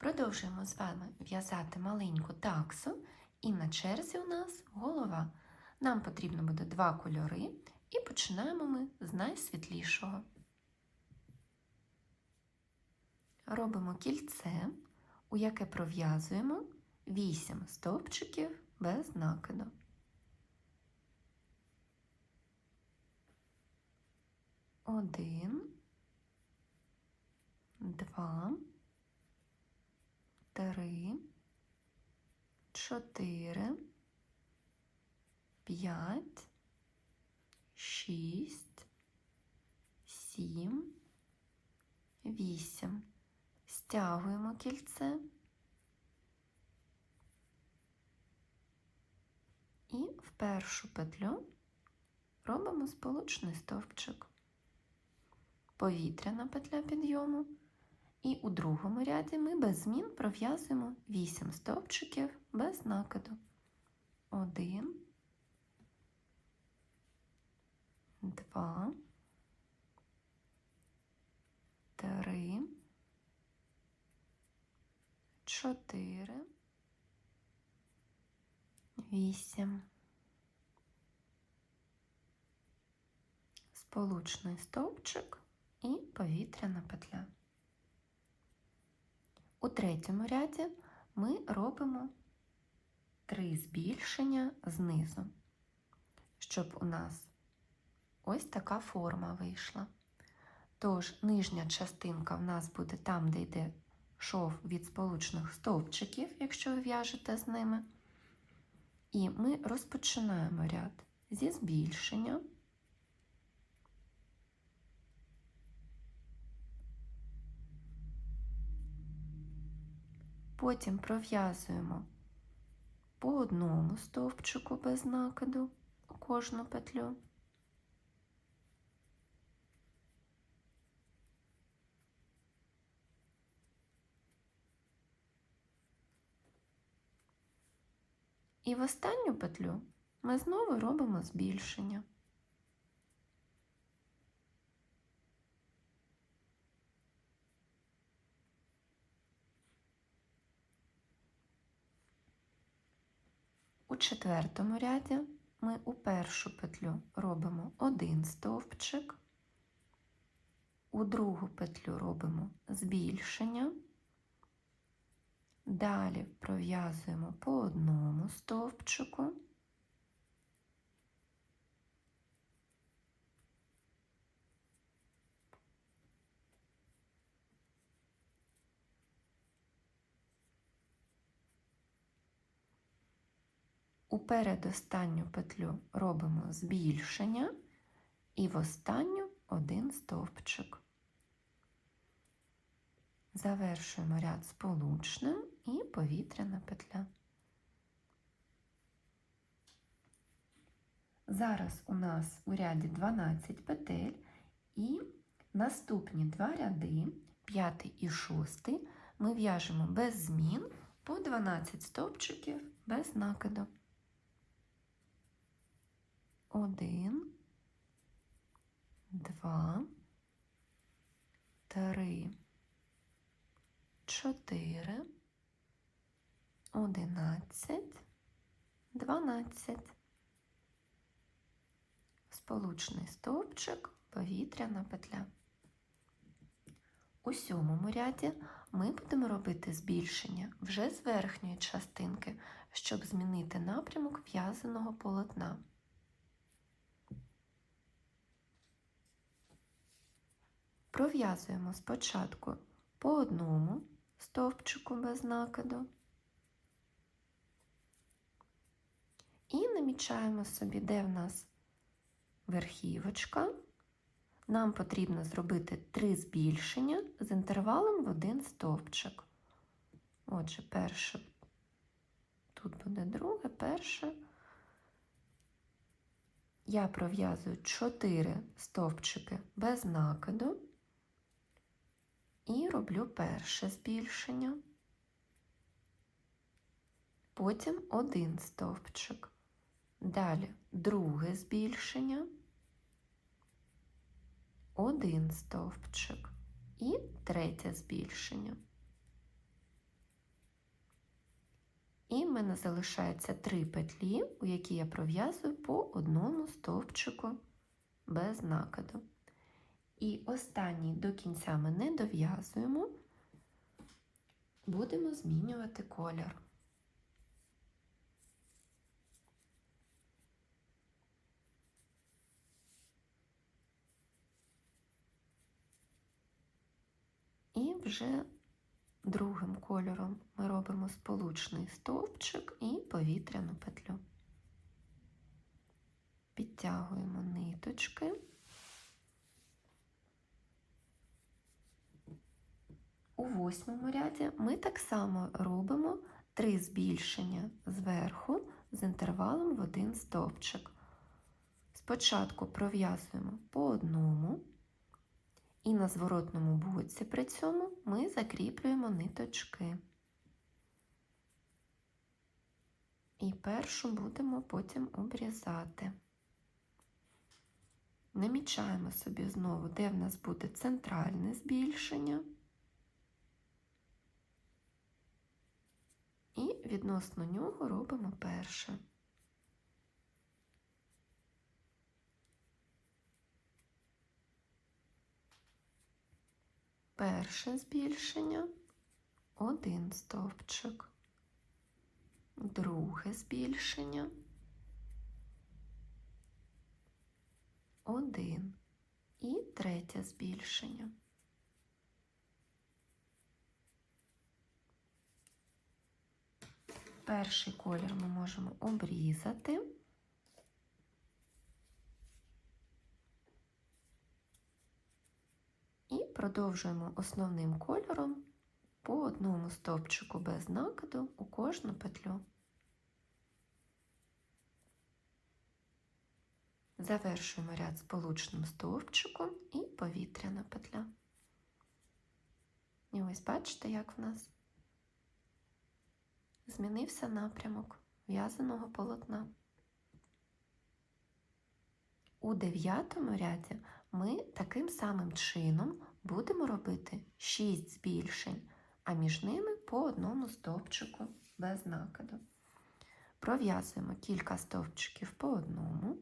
Продовжуємо з вами в'язати маленьку таксу, і на черзі у нас голова. Нам потрібно буде два кольори, і починаємо ми з найсвітлішого. Робимо кільце, у яке пров'язуємо 8 стовпчиків без накиду. Один, два, три, чотири, п'ять, шість, сім, вісім. Стягуємо кільце і в першу петлю робимо сполучний стовпчик. Повітряна петля підйому. І у другому ряді ми без змін пров'язуємо 8 стовпчиків без накиду. Один, два, три, чотири, вісім. Сполучний стовпчик і повітряна петля. У третьому ряді ми робимо три збільшення знизу, щоб у нас ось така форма вийшла. Тож нижня частинка в нас буде там, де йде шов від сполучних стовпчиків, якщо ви в'яжете з ними. І ми розпочинаємо ряд зі збільшення. Потім пров'язуємо по одному стовпчику без накиду у кожну петлю. І в останню петлю ми знову робимо збільшення. Четвертому ряді ми у першу петлю робимо один стовпчик, у другу петлю робимо збільшення, далі пров'язуємо по одному стовпчику. Передостанню петлю робимо збільшення і в останню один стовпчик. Завершуємо ряд сполучним і повітряна петля. Зараз у нас у ряді 12 петель і наступні два ряди, п'ятий і шостий, ми в'яжемо без змін по 12 стовпчиків без накиду. Один, два, три, чотири, одинадцять, дванадцять. Сполучний стовпчик, повітряна петля. У сьомому ряді ми будемо робити збільшення вже з верхньої частинки, щоб змінити напрямок в'язаного полотна. Пров'язуємо спочатку по одному стовпчику без накиду і намічаємо собі, де в нас верхівочка. Нам потрібно зробити три збільшення з інтервалом в один стовпчик. Отже, перше, тут буде друге, перше. Я пров'язую 4 стовпчики без накиду і роблю перше збільшення, потім один стовпчик, далі друге збільшення, один стовпчик і третє збільшення. І в мене залишається три петлі, у які я пров'язую по одному стовпчику без накиду. І останній до кінця ми не дов'язуємо, будемо змінювати колір. І вже другим кольором ми робимо сполучний стовпчик і повітряну петлю. Підтягуємо ниточки. У восьмому ряді ми так само робимо три збільшення зверху з інтервалом в один стовпчик. Спочатку пров'язуємо по одному, і на зворотному боці при цьому ми закріплюємо ниточки. І першу будемо потім обрізати. Намічаємо собі знову, де в нас буде центральне збільшення. І відносно нього робимо перше. Перше збільшення один стовпчик, друге збільшення один і третє збільшення. Перший колір ми можемо обрізати. І продовжуємо основним кольором по одному стовпчику без накиду у кожну петлю. Завершуємо ряд сполучним стовпчиком і повітряна петля. І ось бачите, як в нас змінився напрямок в'язаного полотна. У дев'ятому ряді ми таким самим чином будемо робити 6 збільшень, а між ними по одному стовпчику без накиду. Пров'язуємо кілька стовпчиків по одному.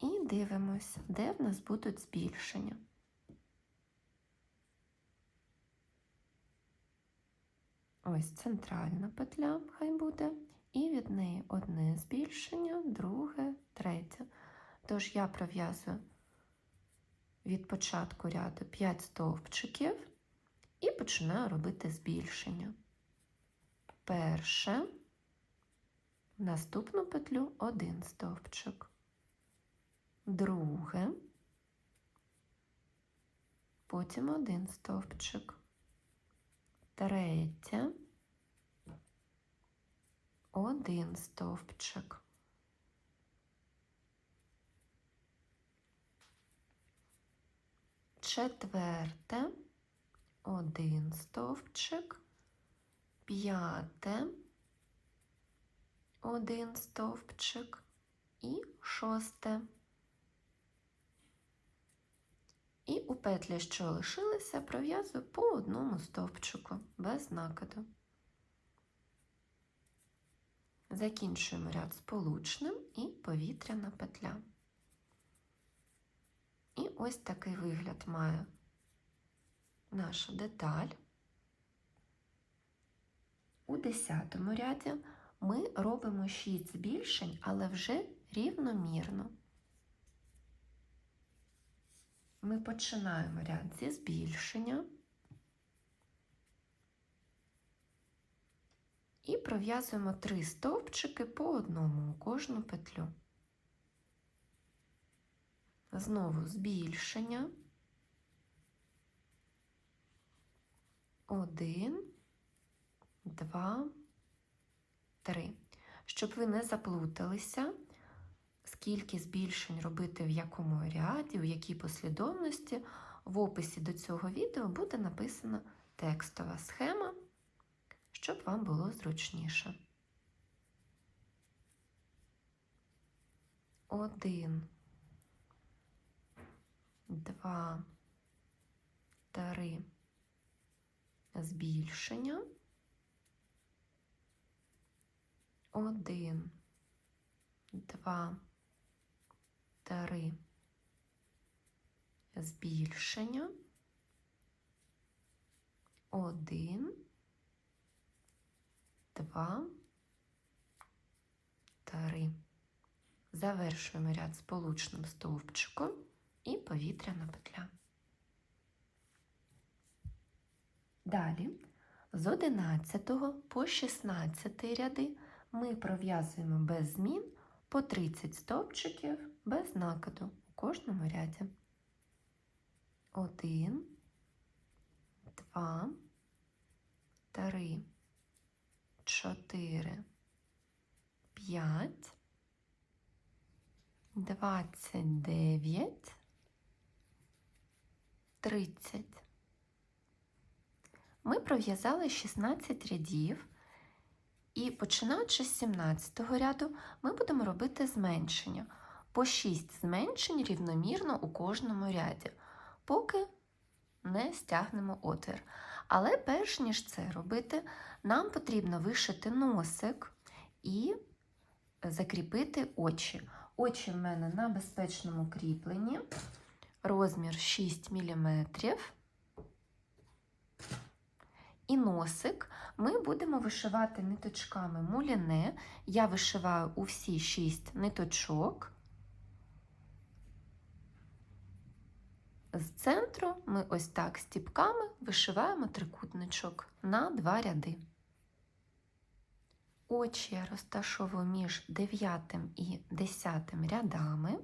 І дивимось, де в нас будуть збільшення. Ось центральна петля хай буде, і від неї одне збільшення, друге, третє. Тож я пров'язую від початку ряду 5 стовпчиків і починаю робити збільшення. Перше, наступну петлю один стовпчик, друге, потім один стовпчик, третє, один стовпчик. Четверте, один стовпчик, п'яте, один стовпчик. І шосте. І у петлі, що лишилися, пров'язую по одному стовпчику без накиду. Закінчуємо ряд сполучним і повітряна петля. І ось такий вигляд має наша деталь. У 10 ряді ми робимо 6 збільшень, але вже рівномірно. Ми починаємо ряд зі збільшення і пров'язуємо 3 стовпчики по одному у кожну петлю. Знову збільшення. Один, два, три. Щоб ви не заплуталися, скільки збільшень робити в якому ряді, в якій послідовності, в описі до цього відео буде написана текстова схема, щоб вам було зручніше. Один два, три, збільшення. Один, два, три. Збільшення. Один, два, три. Завершуємо ряд сполучним стовпчиком і повітряна петля. Далі з 11 по 16 ряди ми пров'язуємо без змін по 30 стовпчиків без накиду у кожному ряді. 1, 2, 3, 4, 5, 29, 30. Ми пров'язали 16 рядів, і починаючи з 17 ряду, ми будемо робити зменшення. По 6 зменшень рівномірно у кожному ряді, поки не стягнемо отвір. Але перш ніж це робити, нам потрібно вишити носик і закріпити очі. Очі в мене на безпечному кріпленні, розмір 6 мм. І носик ми будемо вишивати ниточками муліне. Я вишиваю у всі 6 ниточок. З центру ми ось так стіпками вишиваємо трикутничок на два ряди. Очі я розташовую між 9 і 10 рядами.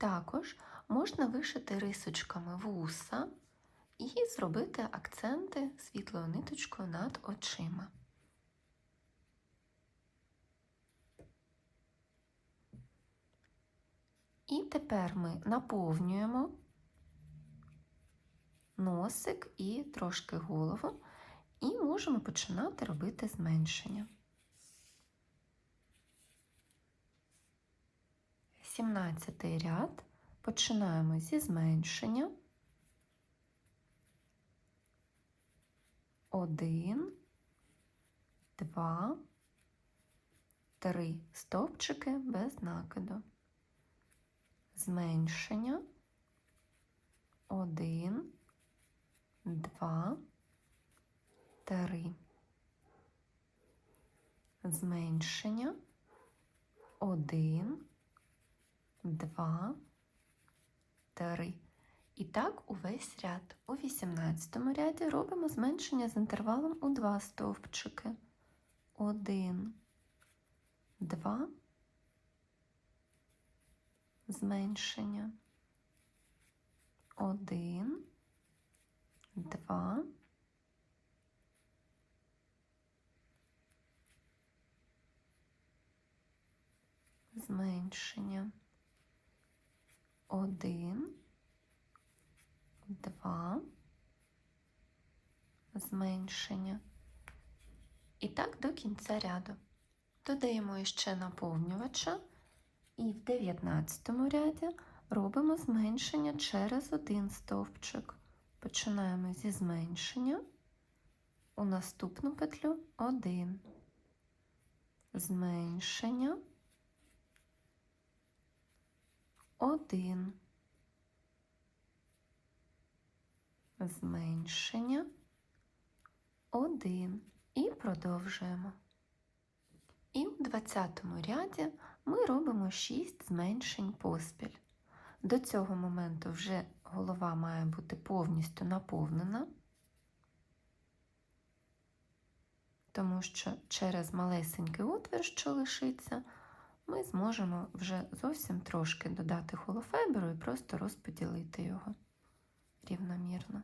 Також можна вишити рисочками вуса і зробити акценти світлою ниточкою над очима. І тепер ми наповнюємо носик і трошки голову, і можемо починати робити зменшення. 17 ряд починаємо зі зменшення. Один, два, три стовпчики без накиду. Зменшення. Один, два, три. Зменшення. Один, два, три. І так увесь ряд. У 18 ряді робимо зменшення з інтервалом у два стовпчики. Один, два, зменшення. Один, два, зменшення. Один, два, зменшення. І так до кінця ряду. Додаємо ще наповнювача, і в 19 ряді робимо зменшення через один стовпчик. Починаємо зі зменшення. У наступну петлю один. Зменшення. Один. Зменшення. Один. І продовжуємо. І в 20 ряді ми робимо 6 зменшень поспіль. До цього моменту вже голова має бути повністю наповнена, тому що через малесенький отвір, що лишиться, ми зможемо вже зовсім трошки додати холофайберу і просто розподілити його рівномірно.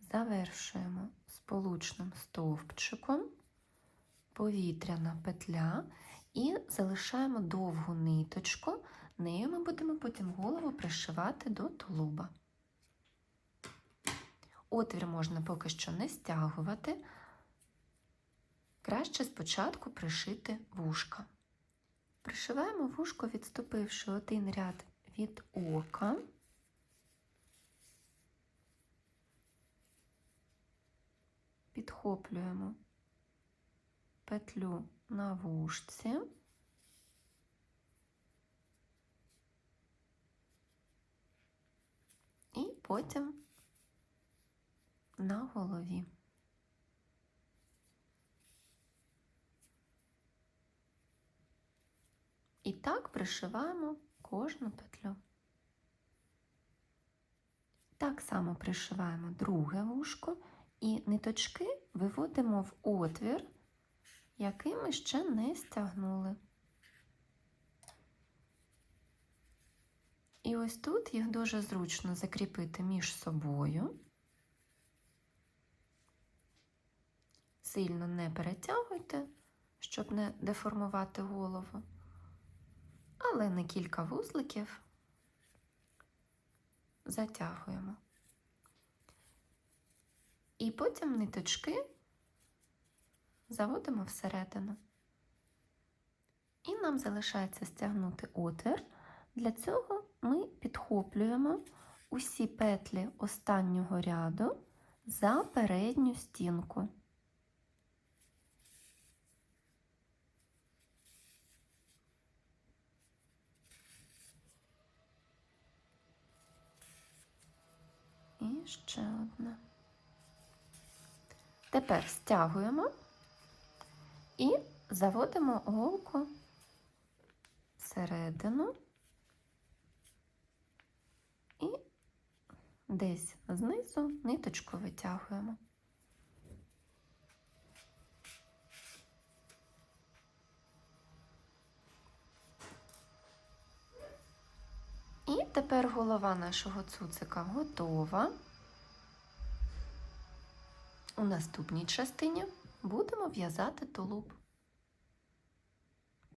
Завершуємо сполучним стовпчиком, повітряна петля і залишаємо довгу ниточку. Нею ми будемо потім голову пришивати до тулуба. Отвір можна поки що не стягувати. Краще спочатку пришити вушка. Пришиваємо вушко, відступивши один ряд від ока. Підхоплюємо петлю на вушці. І потім на голові. І так пришиваємо кожну петлю. Так само пришиваємо друге вушко і ниточки виводимо в отвір, який ми ще не стягнули. І ось тут їх дуже зручно закріпити між собою. Сильно не перетягуйте, щоб не деформувати голову, але на кілька вузликів затягуємо. І потім ниточки заводимо всередину. І нам залишається стягнути отвір. Для цього ми підхоплюємо усі петлі останнього ряду за передню стінку. І ще одна. Тепер стягуємо і заводимо голку всередину і десь знизу ниточку витягуємо. І тепер голова нашого цуцика готова. У наступній частині будемо в'язати тулуб.